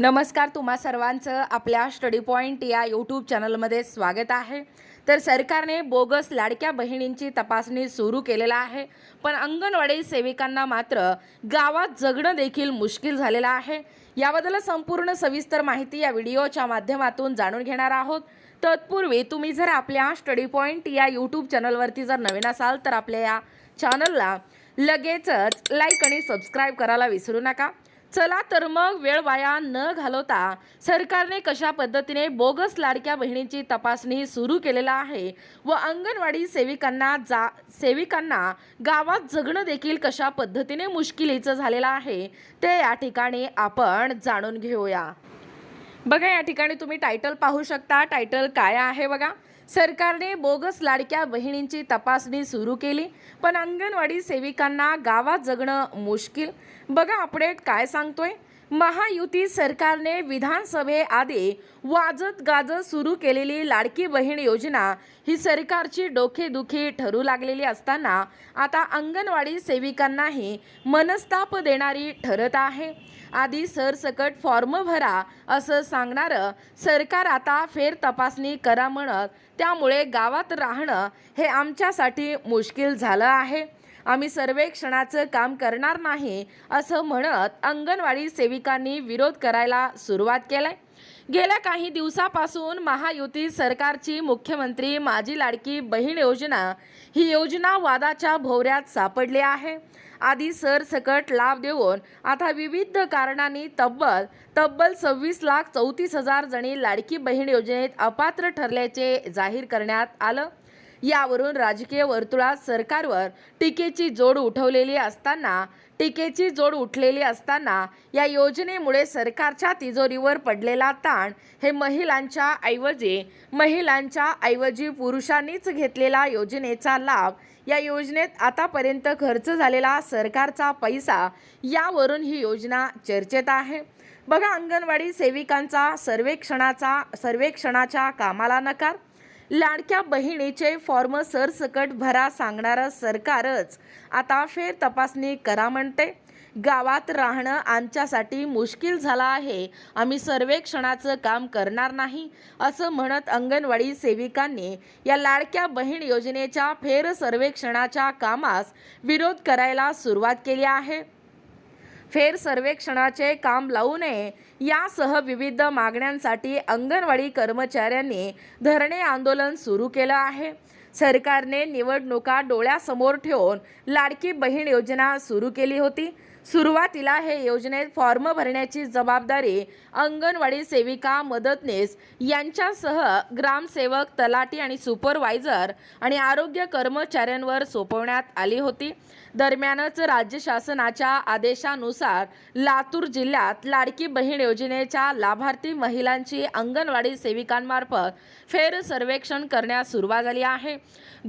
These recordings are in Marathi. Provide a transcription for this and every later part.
नमस्कार तुम्हा सर्वांचं आपल्या स्टडी पॉईंट या यूट्यूब चॅनलमध्ये स्वागत आहे. तर सरकारने बोगस लाडक्या बहिणींची तपासणी सुरू केलेला आहे पण अंगणवाडी सेविकांना मात्र गावात जगणं देखील मुश्किल झालेलं आहे. याबद्दल संपूर्ण सविस्तर माहिती या व्हिडिओच्या माध्यमातून जाणून घेणार आहोत. तत्पूर्वी तुम्ही जर आपल्या स्टडी पॉईंट या यूट्यूब चॅनलवरती जर नवीन असाल तर आपल्या या चॅनलला लगेचच लाईक आणि सबस्क्राईब करायला विसरू नका. चला तर मग वेळ वाया न घालवता सरकारने कशा पद्धतीने बोगस लाडक्या बहिणीची तपासणी सुरू केलेला आहे व अंगणवाडी सेविकांना जा सेविकांना गावात जगणं देखील कशा पद्धतीने मुश्किलीचं झालेलं आहे ते या ठिकाणी आपण जाणून घेऊया. बघा या ठिकाणी तुम्ही टायटल पाहू शकता. टायटल काय आहे बघा? सरकारने बोगस लाडक्या बहिणींची तपासणी सुरू केली पण अंगणवाडी सेविकांना गावात जगणं मुश्किल. बघा अपडेट काय सांगतोय? महायुती सरकारने विधानसभेआधी वाजत गाजत सुरू केलेली लाडकी बहीण योजना ही सरकारची डोकेदुखी ठरू लागलेली असताना आता अंगणवाडी सेविकांनाही मनस्ताप देणारी ठरत आहे. आधी सरसकट फॉर्म भरा असं सांगणारं सरकार आता फेर तपासणी करा म्हणत त्यामुळे गावात राहणं हे आमच्यासाठी मुश्किल झालं आहे. आम्ही सर्वेक्षणाचं काम करणार नाही असं म्हणत अंगणवाडी सेविकांनी विरोध करायला सुरुवात केलाय. गेल्या काही दिवसापासून महायुती सरकारची मुख्यमंत्री माझी लाडकी बहीण योजना ही योजना वादाच्या भोवऱ्यात सापडली आहे. आधी सरसकट लाभ देऊन आता विविध कारणांनी तब्बल तब्बल सव्वीस लाख चौतीस हजार जणी लाडकी बहीण योजनेत अपात्र ठरल्याचे जाहीर करण्यात आलं. यावरून राजकीय वर्तुळात सरकारवर टीकेची जोड उठवलेली असताना टीकेची जोड उठलेली असताना या योजनेमुळे सरकारच्या तिजोरीवर पडलेला ताण हे महिलांच्या ऐवजी महिलांच्या ऐवजी पुरुषांनीच घेतलेला योजनेचा लाभ या योजनेत आतापर्यंत खर्च झालेला सरकारचा पैसा यावरून ही योजना चर्चेत आहे. बघा अंगणवाडी सेविकांचा सर्वेक्षणाचा सर्वेक्षणाच्या कामाला नकार लाडक्या बहिणीचे फॉर्म सरसकट भरा सांगणारं सरकारच आता फेर तपासणी करा म्हणते. गावात राहणं आमच्यासाठी मुश्किल झालं आहे. आम्ही सर्वेक्षणाचं काम करणार नाही असं म्हणत अंगणवाडी सेविकांनी या लाडक्या बहीण योजनेच्या फेर सर्वेक्षणाच्या कामास विरोध करायला सुरुवात केली आहे. फेर सर्वेक्षणाचे काम लावू नये. यासह विविध मागण्यांसाठी अंगणवाडी कर्मचाऱ्यांनी धरणे आंदोलन सुरू केलं आहे. सरकारने निवडणुका डोळ्यासमोर ठेवून लाडकी बहीण योजना सुरू केली होती. सुरुवातीला हे योजनेत फॉर्म भरण्याची जबाबदारी अंगणवाडी सेविका मदतनीस यांच्यासह ग्रामसेवक तलाटी आणि सुपरवायझर आणि आरोग्य कर्मचाऱ्यांवर सोपवण्यात आली होती. दरम्यानच राज्य शासनाच्या आदेशानुसार लातूर जिल्ह्यात लाडकी बहीण योजनेच्या लाभार्थी महिलांची अंगणवाडी सेविकांमार्फत फेर सर्वेक्षण करण्यास सुरुवात झाली आहे.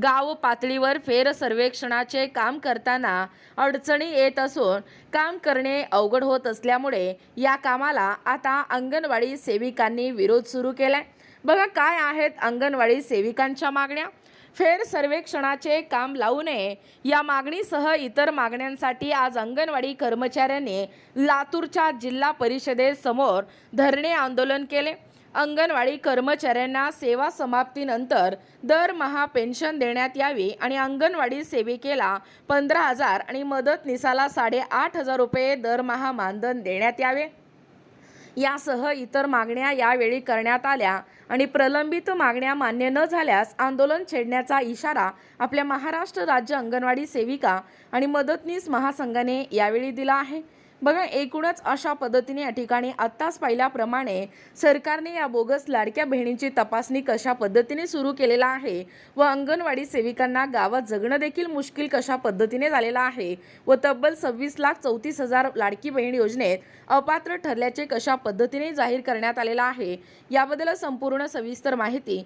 गाव पातळीवर फेर सर्वेक्षणाचे काम करताना अडचणी येत असून काम करणे अवघड होत असल्यामुळे या कामाला आता अंगणवाडी सेविकांनी विरोध सुरू केलाय. बघा काय आहेत अंगणवाडी सेविकांच्या मागण्या? फेर सर्वेक्षणाचे काम लावू नये या मागणीसह इतर मागण्यांसाठी आज अंगणवाडी कर्मचाऱ्यांनी लातूरच्या जिल्हा परिषदेसमोर धरणे आंदोलन केले. अंगणवाडी कर्मचाऱ्यांना सेवा समाप्तीनंतर दरमहा पेन्शन देण्यात यावी आणि अंगणवाडी सेविकेला पंधरा हजार आणि मदतनीसाला साडेआठ हजार रुपये दरमहा मानधन देण्यात यावे. यासह इतर मागण्या यावेळी करण्यात आल्या आणि प्रलंबित मागण्या मान्य न झाल्यास आंदोलन छेडण्याचा इशारा आपल्या महाराष्ट्र राज्य अंगणवाडी सेविका आणि मदतनीस महासंघाने यावेळी दिला आहे. बघा एकूणच अशा पद्धतीने या ठिकाणी आत्ताच पाहिल्याप्रमाणे सरकारने या बोगस लाडक्या बहिणींची तपासणी कशा पद्धतीने सुरू केलेला आहे व अंगणवाडी सेविकांना गावात जगणं देखील मुश्किल कशा पद्धतीने झालेलं आहे व तब्बल सव्वीस लाख चौतीस हजार लाडकी बहीण योजनेत अपात्र ठरल्याचे कशा पद्धतीने जाहीर करण्यात आलेला आहे याबद्दल संपूर्ण सविस्तर माहिती